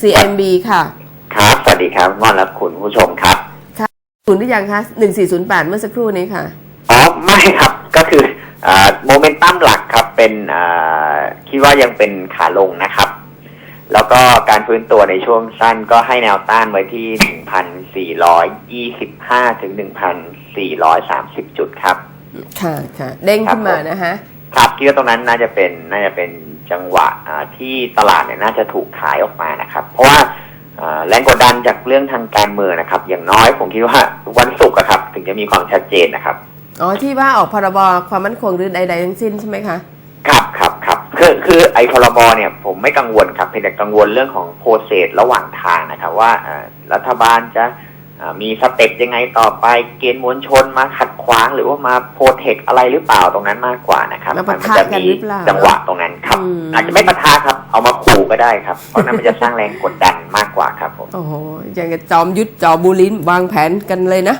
CMB ค่ะ ครับ สวัสดีครับงอนและคุณผู้ชมครับศูนย์หรือยังคะ1408เมื่อสักครู่นี้ค่ะ อ๋อ ไม่ครับ ก็คือโมเมนตัมหลักครับ เป็นอ่าคิดว่ายังเป็นขาลงนะครับ แล้วก็การฟื้นตัวในช่วงสั้นก็ให้แนวต้านไว้ที่1,425ถึง1,430จุดครับ ค่ะค่ะ เด้งขึ้นมานะคะ ครับคิดว่าตรงนั้นน่าจะเป็นน่าจะเป็น จังหวะอ่าที่ตลาดเนี่ยน่าจะถูกขายออกมานะครับ เพราะว่าอ่าแรงกดดันจากเรื่องทางการเมืองนะครับ อย่างน้อยผมคิดว่าวันศุกร์อะครับ ถึงจะมีความชัดเจนนะครับอ๋อที่ว่าออกพรบความมั่นคงหรือใดๆทั้งสิ้นใช่ไหมคะครับครับครับคือคือไอ้พรบเนี่ยผมไม่กังวลครับเพียงแต่กังวลเรื่องของโปรเซสระหว่างทางนะครับ ว่าอ่ารัฐบาลจะอ่า มีสเต็ปยังไงต่อไปเกณฑ์มวลชนมาขัดขวางหรือว่ามาโปรเทคอะไรหรือเปล่าตรงนั้นมากกว่านะครับมาปะทะจะกันมีหรือเปล่าจังหวะตรงนั้นครับอืมอาจจะไม่ปะทะครับ เอามาขู่ก็ได้ครับ เพราะนั้นมันจะสร้างแรงกดดันมากกว่าครับผมโอ้โหอย่างกับจอมยุทธจอบูลินวางแผนกันเลยนะ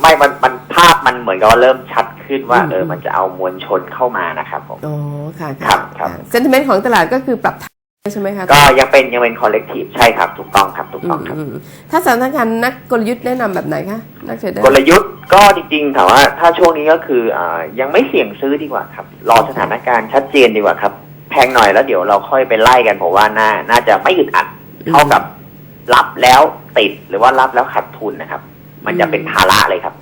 ไม่มันมันภาพมันเหมือนกับว่าเริ่มชัดขึ้นว่าอืมเออมันจะเอามวลชนเข้ามานะครับผมอ๋อค่ะครัค่ะบครับเซนติเมนต์ของตลาดก็คือปรับฐาน ใช่ไหมคะก็ยังเป็นยังเป็นคอลเลกทีฟใช่ครับถูกต้องครับถูกอืต้องมครับอืมถ้าสถานการณ์นักกลยุทธ์แนะนำแบบไหนคะนักเทรดเดอร์กลยุทธ์ก็จริงๆถามว่าถ้าช่วงนี้ก็คืออายังไม่เสี่ยงซื้อดีกว่าครับ รอสถานการณ์ชัดเจนดีกว่าครับ แพงหน่อยแล้วเดี๋ยวเราค่อยไปไล่กันผมว่าน่าน่าจะไม่อึดอัดเท่ากับรับแล้วติดหรือว่ารับแล้วขาดทุนนะครับ มันจะเป็นภาระเลยครับ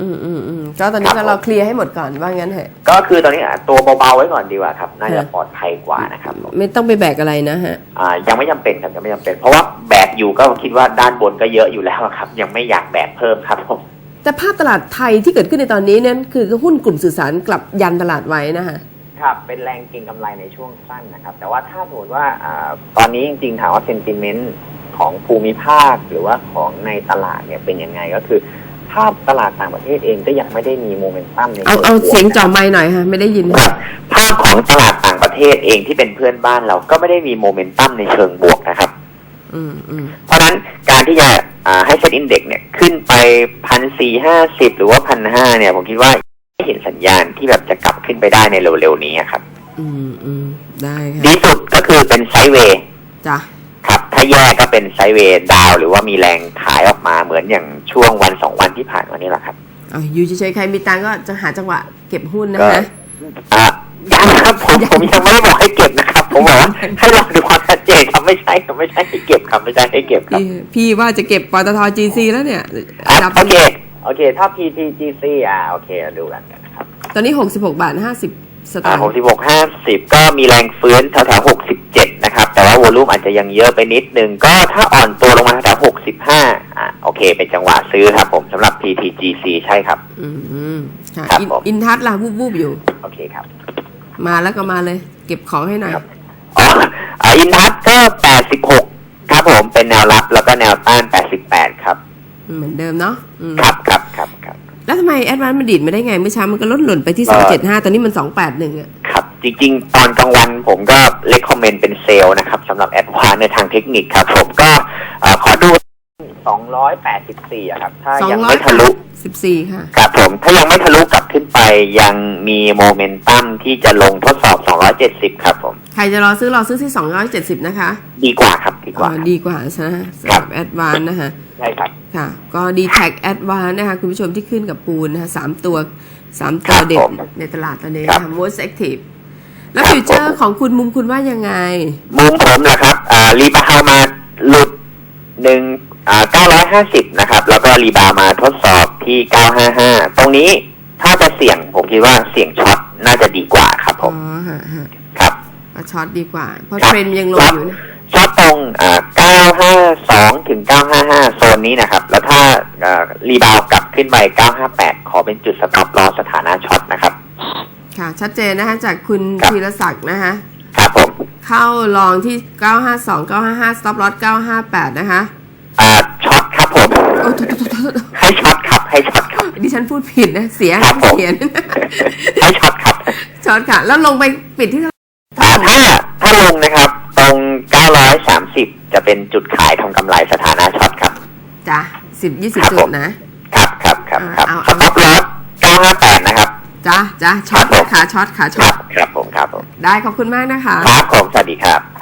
อืมอืมอืมก็ตอนนี้ครัก็บเราเคลียร์ให้หมดก่อนว่างั้นเถอะก็คือตอนนี้อะตัวเบาๆไว้ก่อนดีกว่าครับ น่าจะค่ะปลอดภัยกว่านะครับผมไม่ต้องไปแบกอะไรนะฮะอ่ายังไม่จำเป็นครับยังไม่จำเป็น เพราะว่าแบกอยู่ก็คิดว่าด้านบนก็เยอะอยู่แล้วครับ ยังไม่อยากแบกเพิ่มครับผมแต่ภาพตลาดไทยที่เกิดขึ้นในตอนนี้นั้นคือหุ้นกลุ่มสื่อสารกลับยันตลาดไว้นะคะครับเป็นแรงเก็งกำไรในช่วงสั้นนะครับ แต่ว่าถ้าสมมติว่าอาตอนนี้จริงๆถามว่าเซนติเมนต์ของภูมิภาคหรือว่าของในตลาดเนี่ยเป็นยังไงก็คือ ภาพตลาดต่างประเทศเองก็ยังไม่ได้มีโมเมนตัมในเอาชิเอาบวกเสียงจ่อไม้หน่อยค่ะไม่ได้ยินครับภาพของตลาดต่างประเทศเองที่เป็นเพื่อนบ้านเราก็ไม่ได้มีโมเมนตัมในเชิงบวกนะครับอืมอืมเพราะฉะนั้นการที่จะอ่าให้เซ็ตอินเด็กเนี่ยขึ้นไปพันสี่ห้าสิบหรือว่าพันห้าเนี่ย ผมคิดว่าไม่เห็นสัญญาณที่แบบจะกลับขึ้นไปได้ในเร็วๆนี้ครับ อืมอืมได้ค่ะดีสุดก็คือเป็นไซด์เวย์จ้ะครับถ้า แย่ก็เป็นไซด์เวย์ดาวน์หรือว่ามีแรงขายออกมาเหมือนอย่างช่วงวันสองวันที่ผ่านมานี่แหละครับเอาอยู่เฉยๆใครมีตังค์ก็จะหาจังหวะเก็บหุ้นนะก็คะอะยังครับผมผมยังไม่ได้บอกให้เก็บนะครับ ผมบอกว่าให้รอดูความชัดเจนครับไม่ใช่ครับไม่ใช่ให้เก็บครับไม่ใช่ให้เก็บครับ พี่พี่ว่าจะเก็บปตท GC แล้วเนี่ยอะจับโอเคโอเคถ้า PTGC อ่าโอเคเราดูกันนะครับ ตอนนี้66บาท50สตาอ่าร์หกสิบหกห้าสิบก็มีแรงฟื้นแถวๆหกสิบเจ็ด ยังเยอะไปนิดนึง ก็ถ้าอ่อนตัวลงมาแถวหกสิบห้าอ่าโอเค เป็นจังหวะซื้อครับผมสำหรับ PTGC ใช่ครับ อืมอืมค่ะครับอินผม อินทัศน์ล่ะวูบๆอยู่ โอเคครับ มาแล้วก็มาเลย เก็บของให้หน่อยครับ อ๋ออ่าอินทัศน์ก็แปดสิบหกครับผมเป็นแนวรับแล้วก็แนวต้านแปดสิบแปดครับเหมือนเดิมเนาะอืมครับครับครับครับ แล้วทำไมแอดวานมันดีดไม่ได้ไงเมื่อเช้ามันก็ลดหล่นไปที่เอ่อ275ตอนนี้มัน281อะครับ จริงๆ ตอนกลางวันผมก็เล c คอมเมนต์เป็นเซลล์นะครับสำหรับแอดวานในทางเทคนิคครับ ผมก็เอ่อขอดู 284อะครับ ถ้ายังไม่ทะลุ 14 ค่ะ ครับผม ถ้ายังไม่ทะลุกลับขึ้นไปยังมีโมเมนตัมที่จะลงทดสอบ 270 ครับผม ใครจะรอซื้อรอซื้อที่ 270 นะคะ ดีกว่าครับ ดีกว่าอ๋อดีกว่าใช่ไหมสำหรับแอดวานนะคะใช่ครับ ค่ะ ก็ดีแท็กแอดวานนะคะ คุณผู้ชมที่ขึ้นกับปูนนะคะสามตัวสามตัวครับเด็ผดมในตลาดตอนนี้ครัค่ะบ most active แล้วครับฟิวเจอผร์มของคุณมุมคุณว่ายังไง มุมผมนะครับอ่ารีบาวมาหลุดหนึ่งอ่า950นะครับ แล้วก็รีบาวมาทดสอบที่955ตรงนี้ถ้าจะเสี่ยงผมคิดว่าเสี่ยงช็อตน่าจะดีกว่าครับอ๋ผอม ฮะฮะครับ เอาช็อตดีกว่า เพราะครับเทรนด์ยังลงอยู่นะ ช็อตตรงอ่า952ถึง955โซนนี้นะครับ แล้วถ้าอ่ารีบาวกลับขึ้นไป958ขอเป็นจุดสต็อปรอสถานะช็อตนะครับ ค่ะ ชัดเจนนะคะจากคุณครับ ธีรศักดิ์นะคะ ครับผมเข้าลองที่ 952 955 stop loss 958 นะคะ อ่าช็อตครับผมโอ้โทษโทษโทษโทษให้ช็อตครับให้ช็อตครับ ดิฉันพูดผิดนะ เสียครับผม เสียนะให้ช็อตครับช็อตค่ะ แล้วลงไปปิดที่เท่าไหร่อ่าถ้าถ้าลงนะครับ ตรง 930 จะเป็นจุดขายทำกำไรสถานะช็อตครับ จ้ะสิบยี่สิบครับจุผดมนะ ครับครับครับครับเอาสเอา ต็อปลอส958 นะครับ จ้ะจ้ะช็อตครับผมขาช็อตขาคช็อรัตบครับผมครับผมได้ขอบคุณมากนะคะ ครับผมสวัสดีครับ